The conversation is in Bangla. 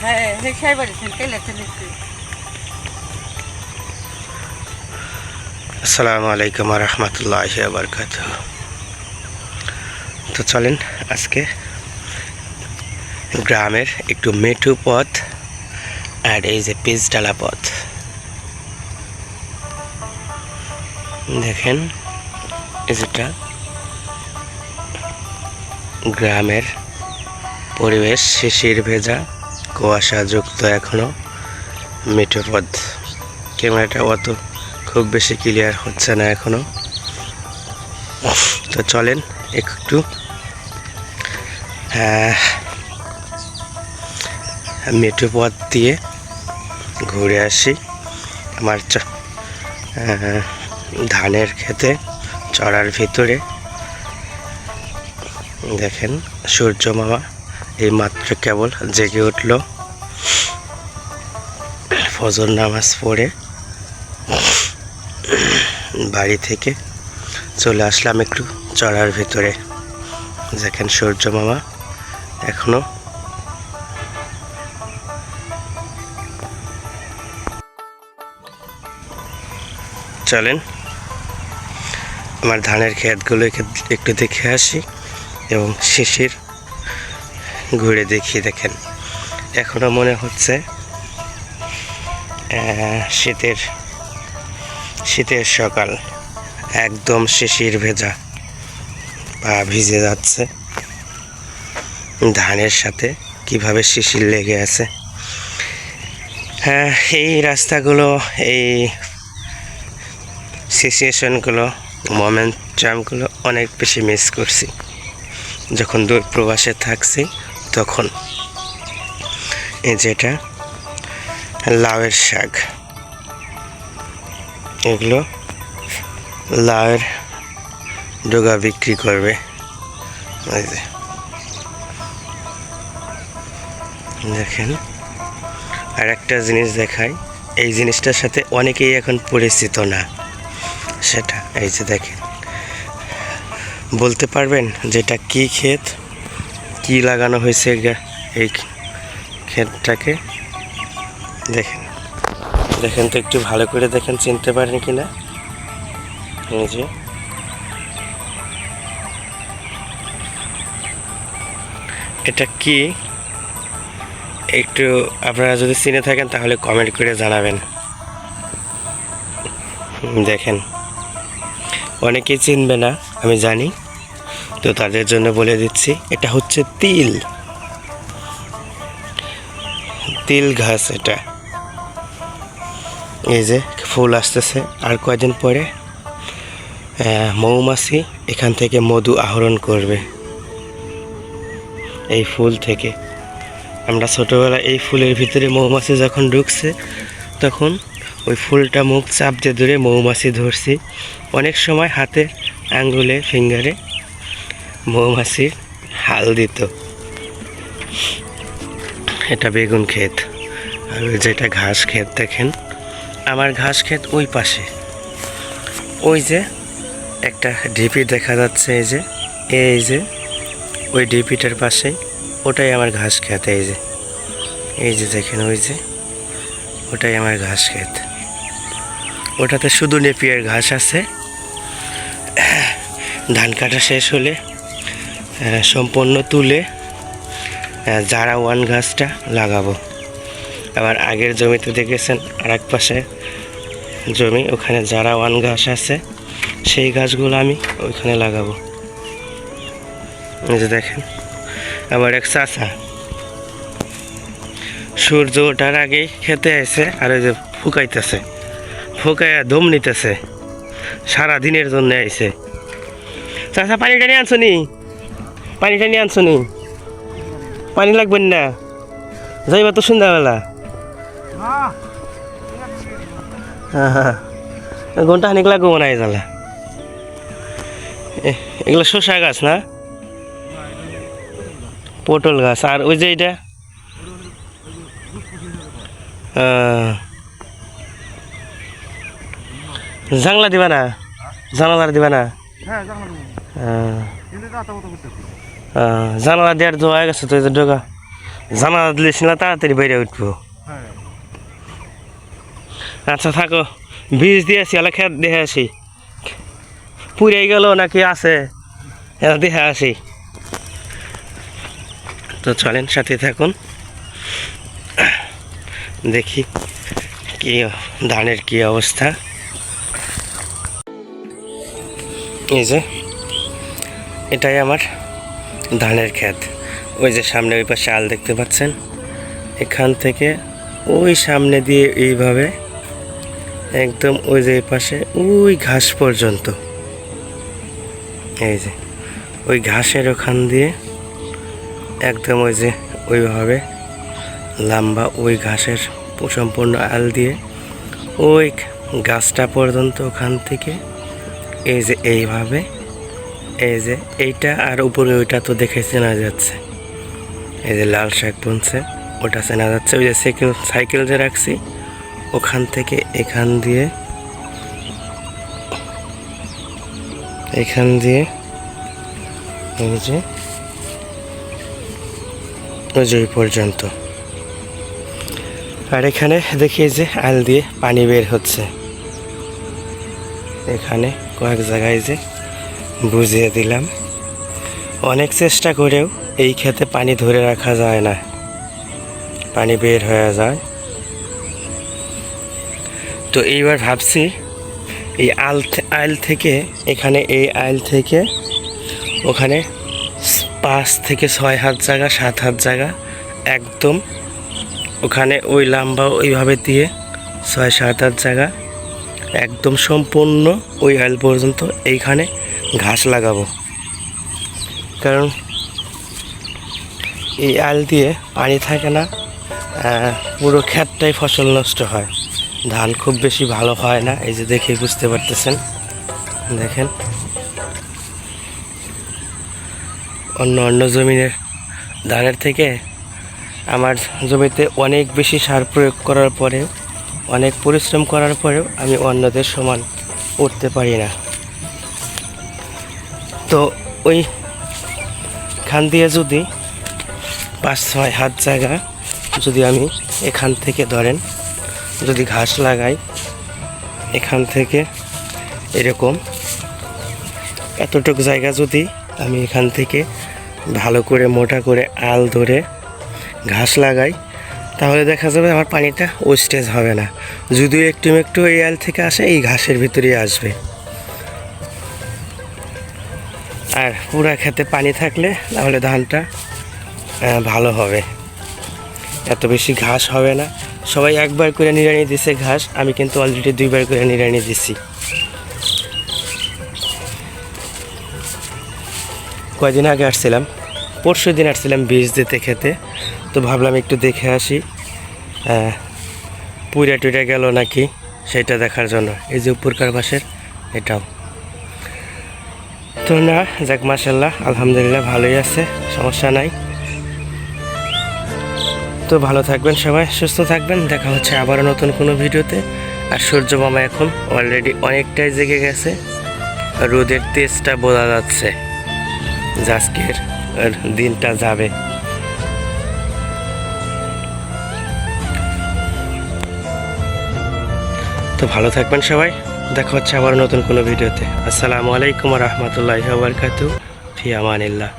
হ্যাঁ আসসালামু আলাইকুম রহমতুল্লাহ বরকাত তো চলেন আজকে গ্রামের একটু মেঠু পথ আর এই যে পিচ ডালা পথ। দেখেন যেটা গ্রামের পরিবেশ, শিশির ভেজা, কুয়াশাযুক্ত এখনও, মেঠো পথ ক্যামেরাটা অত খুব বেশি ক্লিয়ার হচ্ছে না এখনও তো চলেন একটু। মেঠো পথ দিয়ে ঘুরে আসি আমার ধানের খেতে চড়ার ভিতরে। দেখেন সূর্য মামা। এই মাত্র কেবল জেগে উঠল। ফজর নামাজ পড়ে বাড়ি থেকে চলে আসলাম একটু চড়ার ভিতরে। দেখেন সূর্য মামা এখনও। চলেন, আমার ধানের একটু- একটু দেখে আসি এবং শিশির ঘুরে দেখি, দেখেন। এখনও মনে হচ্ছে শীতের শীতের সকাল। একদম শিশির ভেজা, পা ভিজে যাচ্ছে। ধানের সাথে কীভাবে শিশির লেগে আছে। হ্যাঁ এই রাস্তাগুলো, এই সিচুয়েশনগুলো মোমেন্টামগুলো অনেক বেশি মিস করছি। যখন দূর প্রবাসে থাকছি তখন। এই যেটা লাউয়ের শাক। এগুলো লাউয়ের ডোগা বিক্রি করবে। দেখেন আর একটা জিনিস দেখাই। এই জিনিসটার সাথে অনেকেই এখন পরিচিত না। সেটা, এই যে দেখেন। বলতে পারবেন যেটা কি ক্ষেত? কি লাগানো হয়েছে এই ক্ষেতটাকে? দেখেন। দেখেন তো একটু ভালো করে দেখেন, চিনতে পারেন কি না যে। এটা কি? একটু আপনারা যদি চিনে থাকেন, তাহলে কমেন্ট করে জানাবেন। দেখেন। অনেকেই চিনবে না, আমি জানি। তো তাদের জন্য বলে দিচ্ছি, এটা হচ্ছে তিল। তিল ঘাস এটা। এই যে ফুল আসতেছে। আর কয়দিন পরে মৌমাছি এখান থেকে মধু আহরণ করবে। এই ফুল থেকে। আমরা ছোটোবেলা এই ফুলের ভিতরে মৌমাছি যখন ঢুকছে, তখন ওই ফুলটা মুখ চাপ দিয়ে ধরে মৌমাছি ধরছি। অনেক সময় হাতে আঙ্গুলে, ফিঙ্গারে মৌমাছির হাল দিত। এটা বেগুন ক্ষেত। আর ওই যেটা ঘাস ক্ষেত দেখেন। আমার ঘাস ক্ষেত ওই পাশে। ওই যে একটা ঢিপি দেখা যাচ্ছে এই যে। এই যে ওই ডিপিটার পাশে ওটাই আমার ঘাস ক্ষেত এই যে। এই যে দেখেন ওই যে। ওটাই আমার ঘাস ক্ষেত। ওটাতে শুধু নেপিয়ার ঘাস আছে। ধান কাটা শেষ হলে সম্পূর্ণ তুলে জারা ওয়ান গাছটা লাগাবো। আবার আগের জমিতে দেখেছেন আর এক পাশে জমি, ওখানে জারা ওয়ান ঘাস আছে, সেই গাছগুলো আমি ওইখানে লাগাবো। যে দেখেন আবার এক চাষা সূর্য ওঠার আগেই খেতে আসে আর ওই যে ফুকাইতেছে, ফুকাইয়া দম নিতেছে সারা দিনের জন্য আইছে। চাষা পানি টানি আনছো নি? পানি টানি আনছো নি? পানি লাগবেন না। যাইবা তো সন্ধ্যাবেলা। ঘণ্টা খানিক লাগবো মনে হয় তাহলে এ- এগুলো শসা গাছ না? পটল গাছ। আর ওই যে এটা জানলা দিবা না? জানালা দিবা না? হ্যাঁ জানালা জানালা দেওয়ার হয়ে গেছে তো এই যে ঢোকা জানা দিলিস না তাড়াতাড়ি বেড়ে উঠবো। আচ্ছা থাকো। বীজ দিয়েছি আলা খেত দেখে আসি। পুড়ে গেল নাকি আছে? এটা দেখে আসি। তো চলেন, সাথে থাকুন। দেখি কি, ধানের কি অবস্থা। এই যে এটাই আমার ধানের ক্ষেত। ওই যে সামনে ওই পাশে আল দেখতে পাচ্ছেন? এখান থেকে ওই সামনে দিয়ে এইভাবে একদম ওই যে পাশে ওই ঘাস পর্যন্ত। এই যে ওই ঘাসের ওখান দিয়ে একদম ওই যে ওইভাবে লম্বা ওই ঘাসের সম্পূর্ণ আল দিয়ে ওই গাছটা পর্যন্ত ওখান থেকে এই যে এইভাবে এই যে এইটা আর উপরে ওইটা তো দেখে চেনা যাচ্ছে। এই যে লাল শাক বুনছে, ওটা চেনা যাচ্ছে। ওই যে সাইকেল সাইকেল যে রাখছি, ওখান থেকে এখান দিয়ে এখান দিয়ে, এই যে ওই পর্যন্ত। আর এখানে দেখি যে আল দিয়ে পানি বের হচ্ছে। এখানে কয়েক জায়গায় যে বুঝিয়ে দিলাম। অনেক চেষ্টা করেও এই ক্ষেতে পানি ধরে রাখা যায় না। পানি বের হয়ে যায়। তো এইবার ভাবছি, এই আল আইল থেকে, এখানে এই আইল থেকে, ওখানে পাঁচ থেকে ছয় হাত জায়গা, সাত হাত জায়গা, একদম ওখানে ওই লাম্বা ওইভাবে দিয়ে ছয় সাত হাত জায়গা একদম সম্পূর্ণ ওই আইল পর্যন্ত এইখানে ঘাস লাগাবো। কারণ এই আল দিয়ে পানি থাকে না পুরো ক্ষেতটাই ফসল নষ্ট হয়। ধান খুব বেশি ভালো হয় না, এই যে দেখে বুঝতে পারতেছেন। দেখেন। অন্য অন্য জমিনের ধানের থেকে আমার জমিতে অনেক বেশি সার প্রয়োগ করার পরেও অনেক পরিশ্রম করার পরেও আমি অন্যদের সমান উঠতে পারি না। তো ওই খান দিয়ে যদি পাঁচ, ছয় হাত জায়গা যদি আমি এখান থেকে ধরেন, যদি ঘাস লাগাই, এখান থেকে এরকম এতটুকু জায়গা যদি আমি এখান থেকে ভালো করে মোটা করে আল ধরে ঘাস লাগাই তাহলে দেখা যাবে আমার পানিটা ওয়েস্টেজ হবে না। যদিও একটু একটু এই আল থেকে আসে, এই ঘাসের ভিতরেই আসবে। আর পুরা খেতে পানি থাকলে তাহলে ধানটা ভালো হবে। এত বেশি ঘাস হবে না। সবাই একবার করে নিড়ানি দিছে ঘাস, আমি কিন্তু অলরেডি দুইবার করে নিড়ানি দিছি। কয়দিন আগে আসছিলাম পরশু দিন আসছিলাম বীজ দিতে খেতে। তো ভাবলাম একটু দেখে আসি। পুইরা টুইরা গেল নাকি সেটা দেখার জন্য। এই যে উপরকার বাসের এটাও। তো না, যাক মাসাল্লাহ আলহামদুলিল্লাহ, ভালোই আছে, সমস্যা নাই। তো ভালো থাকবেন সবাই, সুস্থ থাকবেন, দেখা হচ্ছে আবারও নতুন কোনো ভিডিওতে। আর সূর্য মামা এখন অলরেডি অনেকটাই জেগে গেছে, রোদের তেজটা বোঝা যাচ্ছে। আজকের দিনটা যাবে। তো ভালো থাকবেন সবাই। দেখা হচ্ছে আবার নতুন কোনো ভিডিওতে। আসসালামু আলাইকুম রহমতুল্লাহ বারকাতু ফি আমানিল্লাহ।